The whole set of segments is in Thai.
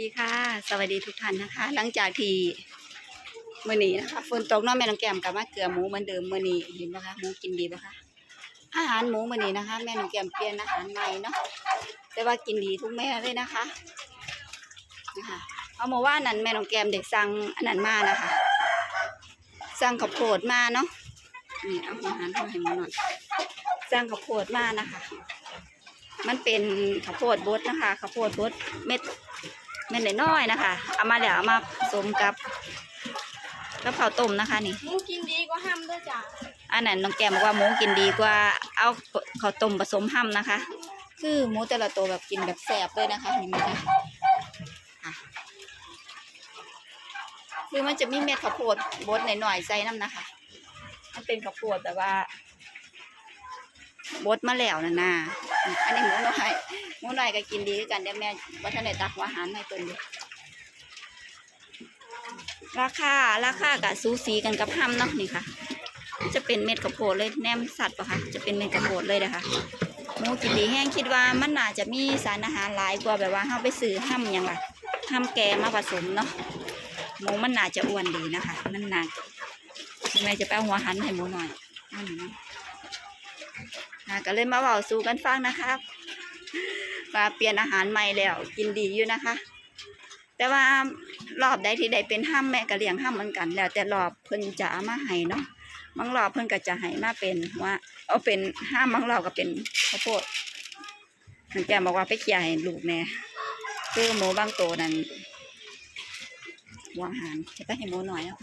ดีค่ะ สวัสดีทุกท่านนะคะ หลังจากที่มื่อนี้นะคะฝนตกน้องแม่น้องแก้มกลับมาเกลือหมูเหมือนเดิมมื่อนี้เห็นปะคะหมูกินดีปะคะอาหารหมูมื่อนี้นะคะ แม่น้องแก้มเปลี่ยนอาหารใหม่เนาะแต่ว่ากินดีทุกแม่เลยนะคะนะคะเอามาว่านั้นแม่น้องแก้มเด็กสั่งอันนั้นมานะคะสั่งข้าวโพดมาเนาะนี่เอาอาหารมาให้หมูหน่อยสั่งข้าวโพดมานะคะ มันเป็นข้าวโพดบดนะคะข้าวโพดบดเม็ด ม็ดน้อยๆนะคะ เอามาแล้วเอามาผสมกับกับข้าวต้มนะคะนี่หมูกินดีกว่าห้ามด้วยจ้ะอันนั้นน้องแกมบอกว่าหมูกินดีกว่าเอาข้าวต้มผสมห้ำนะคะ คือหมูแต่ละตัวแบบกินแบบแสบเลยนะคะนี่นะคะอะคือมันจะมีเม็ดข้าวโพดบดหน่อยๆใส่น้ำนะคะ มันเป็นข้าวโพดแบบว่าบดมาแล้วนะนาอันนี้หมูน้อย หมูน้อยก็กินดีกันเดี๋ยวแม่ว่าท่านตักหัวอาหารให้ตัวอยู่ราคาราคากับซูซีกันกับห้ำเนาะนี่ค่ะ จะเป็นเม็ดข้าวโพดเลยแนมสัตว์ปะคะจะเป็นเม็ดข้าวโพดเลยนะคะหมูกินดีแห้งคิดว่ามันน่าจะมีสารอาหารหลายกว่าแบบว่าเฮาไปซื้อห้ำหยังล่ะห้ำแกมาผสมเนาะหมูมันน่าจะอ้วนดีนะคะ มันน่ายังไงจะไปหัวหันให้หมูหน่อยนั่นนะนะก็เลยมาเว้าสู่กันฟังนะครับ ว่าเปลี่ยนอาหารใหม่แล้วกินดีอยู่นะคะ แต่ว่ารอบใดที่ใดเป็นห้ามแม่ก็เลี้ยงห้ามเหมือนกัน แล้วแต่รอบเพิ่นจะมาให้เนาะบางรอบเพิ่นก็จะให้มาเป็นว่า เอาเป็นห้ามบางรอบก็เป็นข้าวโพดถึงแกบอกว่าไปเคลียให้ลูกแน่คือหมูบางตัวนั้นวอาหารจะไปให้หมูหน่อยเนาะ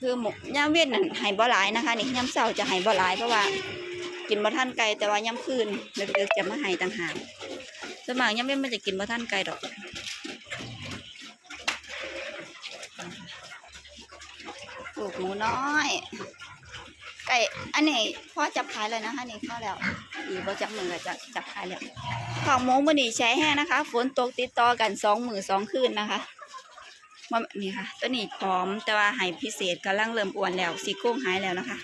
คือหมูย่ามเวียนนั่นให้บ่หลายนะคะ นี่ย่ามเช้าจะให้บ่หลายเพราะว่า กินบ่ทันไก่แต่ว่าย่ามคืนเดึกๆจะมาให้ต่างหาก สมัครย่ามเวียนมันจะกินบ่ทันไก่ดอกลูกหมูน้อย ไก่อันนี้พ่อจับขายเลยนะคะนี่เข้าแล้วอีพ่จับมือก็จะจับขายแล้วของหมูมือนี่ใช้แห้งนะคะ ฝนตกติดต่อกันสองมือสองคืนนะคะมานี่ค่ะตัวนี้พร้อมแต่ว่าหายพิเศษกำลังเริ่มอ้วนแล้วสีโค้งหายแล้วนะคะ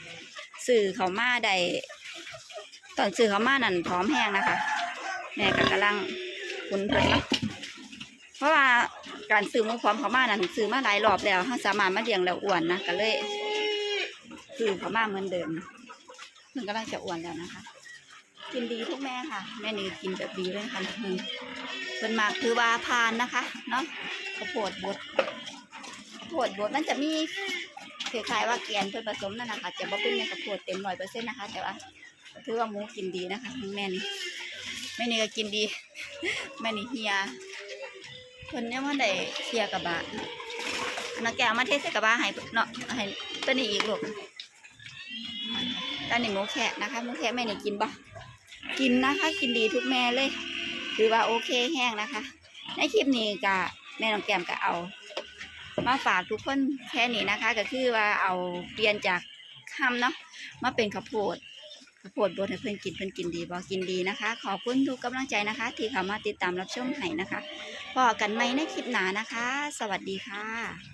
สื่อเขามาได้ตอนสื่อเขามานั่นพร้อมแห้งนะคะ แม่ก็กำลังคุ้นเพิ่นเนาะเพราะว่าการซื้อมูพร้อมเขามานั่นซื้อมาหลายรอบแล้วเขาสามารถมาเลี้ยงแล้วอ้วนนะก็เลยคือเขามาเหมือนเดิมเพิ่งกำลังจะอ้วนแล้วนะคะ กินดีทุกแม่ค่ะ แม่นี่กินแบบดีเลยค่ะหนึ่งเป็นมากคือว่าพานนะคะเนาะข้าวโพดบดข้าวโพดบดมันจะมีคล้ายๆว่าแกนเพื่อผสมนั่นนะคะจะบ่เป็นในข้าวโพดเต็มร้อยเปอร์เซ็นต์นะคะ แต่ว่าถือว่าหมูกินดีนะคะแม่นี่ แม่นี่ก็กินดีแม่นี่เฮียคนเนี้ยว่าได้เฮียกับบะนักแกเอามาเทใส่กับบะให้เนาะให้ตัวนี้อีกลูกตอนนี้หมูแคะนะคะหมูแคะแม่นี่กินปะกินนะคะ กินดีทุกแม่เลย ถือว่าโอเคแห้งนะคะ ในคลิปนี้กะแม่น้องแก้มก็เอา มาฝากทุกคนแค่นี้นะคะ ก็คือว่าเอาเปลี่ยนจากคำเนาะมาเป็นข้าวโพด ข้าวโพดบดให้เพื่อนกินเพื่อนกินดีบอกกินดีนะคะ ขอบคุณทุกกำลังใจนะคะ ที่เข้ามาติดตามรับชมให้นะคะพอกันไหมในคลิปหน้านะคะ สวัสดีค่ะ